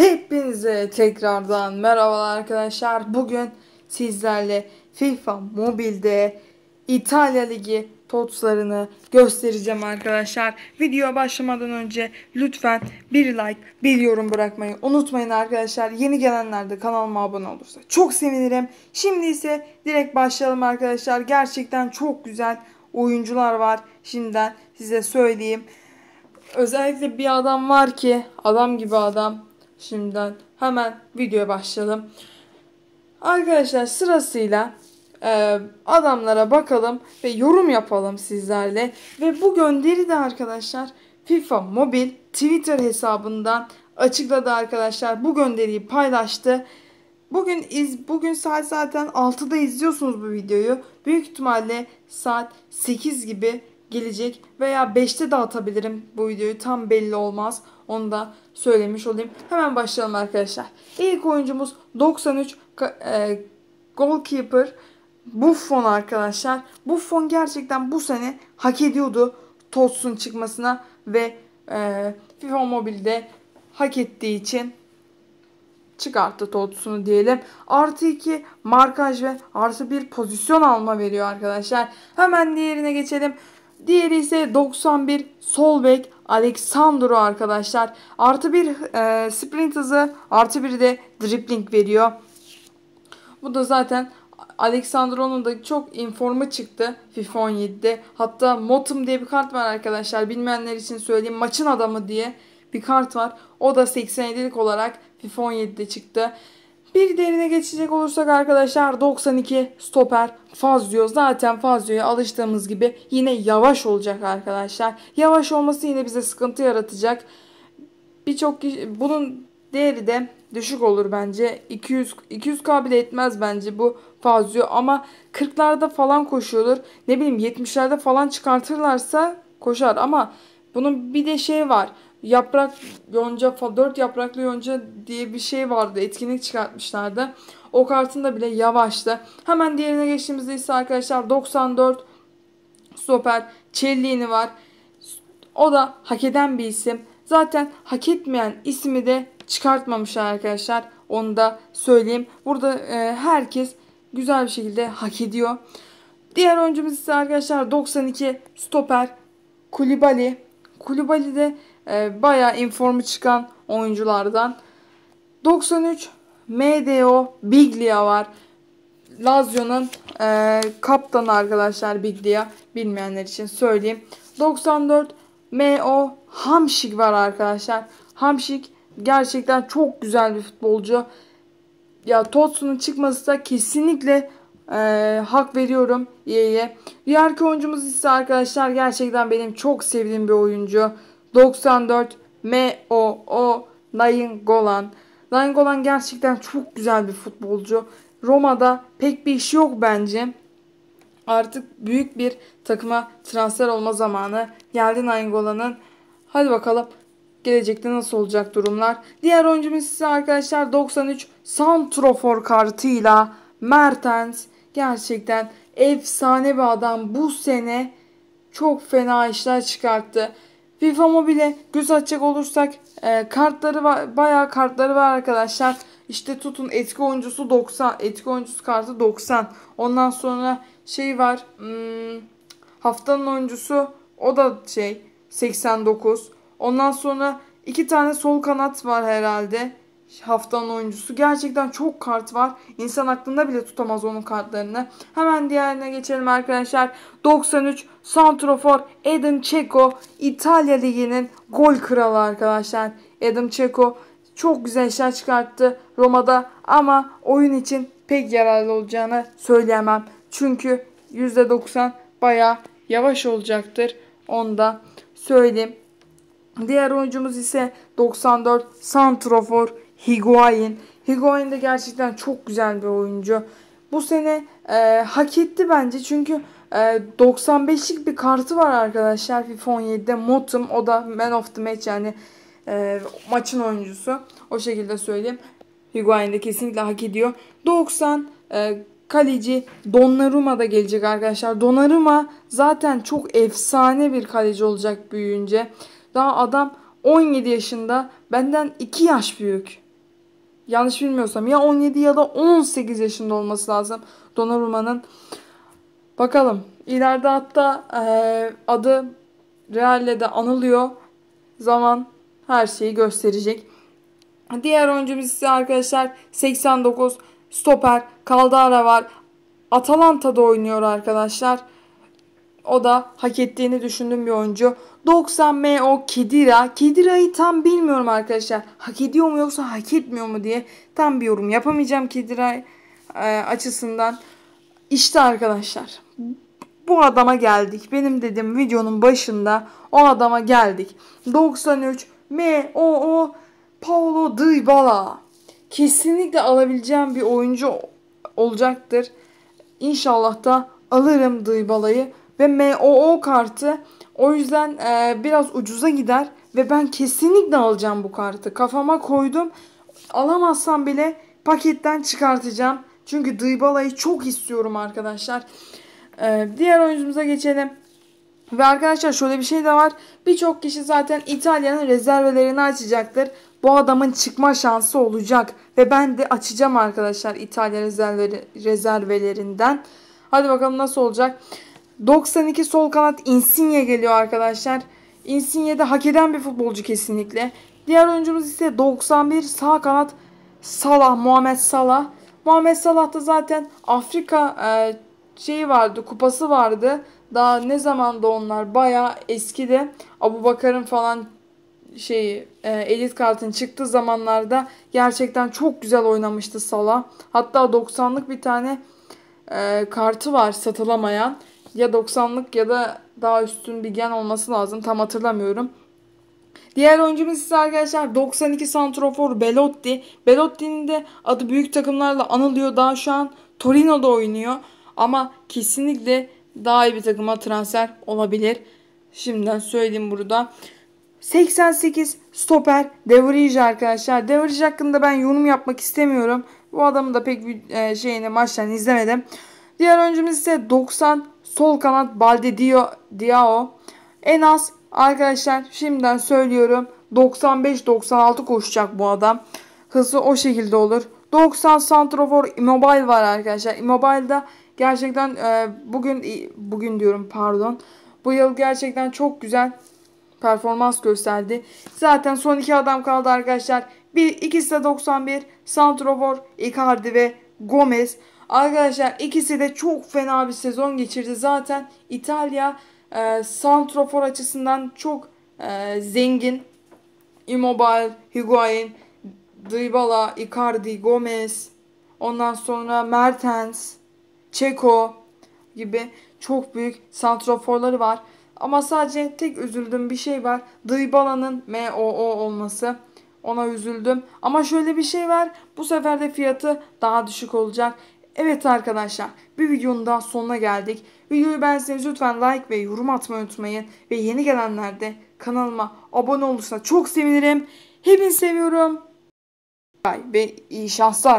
Hepinize tekrardan merhabalar arkadaşlar. Bugün sizlerle FIFA Mobile'de İtalya Ligi totslarını göstereceğim arkadaşlar. Videoya başlamadan önce lütfen bir like, bir yorum bırakmayı unutmayın arkadaşlar. Yeni gelenler de kanalıma abone olursa çok sevinirim. Şimdi ise direkt başlayalım arkadaşlar. Gerçekten çok güzel oyuncular var. Şimdiden size söyleyeyim. Özellikle bir adam var ki adam gibi adam Şimdiden hemen videoya başlayalım. Arkadaşlar sırasıyla e, adamlara bakalım ve yorum yapalım sizlerle. Ve bu gönderi de arkadaşlar FIFA Mobil Twitter hesabından açıkladı arkadaşlar. Bu gönderiyi paylaştı. Bugün iz bugün saat zaten 6'da izliyorsunuz bu videoyu. Büyük ihtimalle saat 8 gibi gelecek veya 5'te de atabilirim bu videoyu tam belli olmaz. Onu da söylemiş olayım. Hemen başlayalım arkadaşlar. İlk oyuncumuz 93 e, goalkeeper Buffon arkadaşlar. Buffon gerçekten bu sene hak ediyordu Tots'un çıkmasına ve e, FIFA Mobile'de hak ettiği için çıkarttı Tots'unu diyelim. Artı 2 markaj ve artı 1 pozisyon alma veriyor arkadaşlar. Hemen diğerine geçelim. Diğeri ise 91 sol bek Alexandro arkadaşlar. Artı bir e, sprint hızı artı bir de dribbling veriyor. Bu da zaten Alexandro'nun da çok informu çıktı FIFA 17'de. Hatta Motum diye bir kart var arkadaşlar. Bilmeyenler için söyleyeyim. Maçın adamı diye bir kart var. O da 87'lik olarak FIFA 17'de çıktı. Bir derine geçecek olursak arkadaşlar 92 stoper Fazio. Zaten Fazio'ya alıştığımız gibi yine yavaş olacak arkadaşlar. Yavaş olması yine bize sıkıntı yaratacak. Birçok kişi bunun değeri de düşük olur bence. 200 200k bile etmez bence bu Fazio ama 40'larda falan koşuyordur. Ne bileyim 70'lerde falan çıkartırlarsa koşar ama bunun bir de şey var yaprak yonca dört yapraklı yonca diye bir şey vardı. Etkinlik çıkartmışlardı. O kartında bile yavaştı. Hemen diğerine geçtiğimizde ise arkadaşlar 94 stoper Cellini var. O da hak eden bir isim. Zaten hak etmeyen ismi de çıkartmamışlar arkadaşlar. Onu da söyleyeyim. Burada e, herkes güzel bir şekilde hak ediyor. Diğer oyuncumuz ise arkadaşlar 92 stoper Kulibali. Kulibali de e, bayağı informu çıkan oyunculardan. 93 MDO Biglia var. Lazio'nun e, kaptanı arkadaşlar Biglia. Bilmeyenler için söyleyeyim. 94 MO Hamşik var arkadaşlar. Hamşik gerçekten çok güzel bir futbolcu. Ya Totsu'nun çıkması da kesinlikle e, hak veriyorum İyi'ye. Diğer oyuncumuz ise arkadaşlar gerçekten benim çok sevdiğim bir oyuncu. 94 M-O-O Nayin Golan. Nayin Golan gerçekten çok güzel bir futbolcu. Roma'da pek bir iş yok bence. Artık büyük bir takıma transfer olma zamanı geldi Nayin Golan'ın. Hadi bakalım gelecekte nasıl olacak durumlar. Diğer oyuncumuz ise arkadaşlar 93 Santrofor kartıyla Mertens gerçekten efsane bir adam bu sene çok fena işler çıkarttı. FIFA Mobile göz açacak olursak e, kartları var, bayağı kartları var arkadaşlar. İşte tutun etki oyuncusu 90, etki oyuncusu kartı 90. Ondan sonra şey var. Hmm, haftanın oyuncusu o da şey 89. Ondan sonra iki tane sol kanat var herhalde haftanın oyuncusu. Gerçekten çok kart var. İnsan aklında bile tutamaz onun kartlarını. Hemen diğerine geçelim arkadaşlar. 93 Santrofor Edin Ceko İtalya Ligi'nin gol kralı arkadaşlar. Edin Ceko çok güzel işler çıkarttı Roma'da ama oyun için pek yararlı olacağını söyleyemem. Çünkü %90 baya yavaş olacaktır. Onu da söyleyeyim. Diğer oyuncumuz ise 94 Santrofor Higuain. Higuain de gerçekten çok güzel bir oyuncu. Bu sene e, hak etti bence çünkü e, 95'lik bir kartı var arkadaşlar FIFA 17'de. Motum o da man of the match yani e, maçın oyuncusu. O şekilde söyleyeyim. Higuain de kesinlikle hak ediyor. 90 e, kaleci Donnarumma da gelecek arkadaşlar. Donnarumma zaten çok efsane bir kaleci olacak büyüyünce. Daha adam 17 yaşında benden 2 yaş büyük. Yanlış bilmiyorsam ya 17 ya da 18 yaşında olması lazım Donnarumma'nın. Bakalım ileride hatta e, adı Real'le de anılıyor. Zaman her şeyi gösterecek. Diğer oyuncumuz ise arkadaşlar 89 stoper Caldara var. Atalanta'da oynuyor arkadaşlar. O da hak ettiğini düşündüğüm bir oyuncu. 90 MO Kedira. Kedira'yı tam bilmiyorum arkadaşlar. Hak ediyor mu yoksa hak etmiyor mu diye tam bir yorum yapamayacağım Kedira e, açısından. İşte arkadaşlar bu adama geldik. Benim dedim videonun başında o adama geldik. 93 M O O Paulo Dybala. Kesinlikle alabileceğim bir oyuncu olacaktır. İnşallah da alırım Dybala'yı ve MOO kartı o yüzden e, biraz ucuza gider ve ben kesinlikle alacağım bu kartı. Kafama koydum. Alamazsam bile paketten çıkartacağım. Çünkü Dybala'yı çok istiyorum arkadaşlar. Ee, diğer oyuncumuza geçelim. Ve arkadaşlar şöyle bir şey de var. Birçok kişi zaten İtalya'nın rezervelerini açacaktır. Bu adamın çıkma şansı olacak. Ve ben de açacağım arkadaşlar İtalya rezervleri, rezervelerinden. Hadi bakalım nasıl olacak. 92 sol kanat Insigne geliyor arkadaşlar. Insigne de hak eden bir futbolcu kesinlikle. Diğer oyuncumuz ise 91 sağ kanat Salah, Muhammed Salah. Muhammed Salah da zaten Afrika e, şeyi vardı, kupası vardı. Daha ne zamanda onlar? Baya eskide. Abu Bakar'ın falan şeyi e, elit kartın çıktığı zamanlarda gerçekten çok güzel oynamıştı Salah. Hatta 90'lık bir tane e, kartı var satılamayan. Ya 90'lık ya da daha üstün bir gen olması lazım. Tam hatırlamıyorum. Diğer oyuncumuz ise arkadaşlar 92 santrofor Belotti. Belotti'nin de adı büyük takımlarla anılıyor. Daha şu an Torino'da oynuyor. Ama kesinlikle daha iyi bir takıma transfer olabilir. Şimdiden söyleyeyim burada. 88 stoper De arkadaşlar. De hakkında ben yorum yapmak istemiyorum. Bu adamı da pek bir e, şeyini maçtan izlemedim. Diğer oyuncumuz ise 90 sol kanat Balde Diao. En az arkadaşlar şimdiden söylüyorum 95-96 koşacak bu adam. Hızı o şekilde olur. 90 santrofor Immobile var arkadaşlar. Immobile'da gerçekten e, bugün bugün diyorum pardon. Bu yıl gerçekten çok güzel performans gösterdi. Zaten son iki adam kaldı arkadaşlar. Bir ikisi de 91 santrofor Icardi ve Gomez. Arkadaşlar ikisi de çok fena bir sezon geçirdi. Zaten İtalya e, santrofor açısından çok e, zengin. Immobile, Higuain, Dybala, Icardi, Gomez, ondan sonra Mertens, Çeko gibi çok büyük santroforları var. Ama sadece tek üzüldüğüm bir şey var. Dybala'nın MOO olması. Ona üzüldüm. Ama şöyle bir şey var. Bu sefer de fiyatı daha düşük olacak. Evet arkadaşlar bir videonun daha sonuna geldik. Videoyu beğenseniz lütfen like ve yorum atmayı unutmayın. Ve yeni gelenler de kanalıma abone olursa çok sevinirim. Hepinizi seviyorum. Ve iyi şanslar.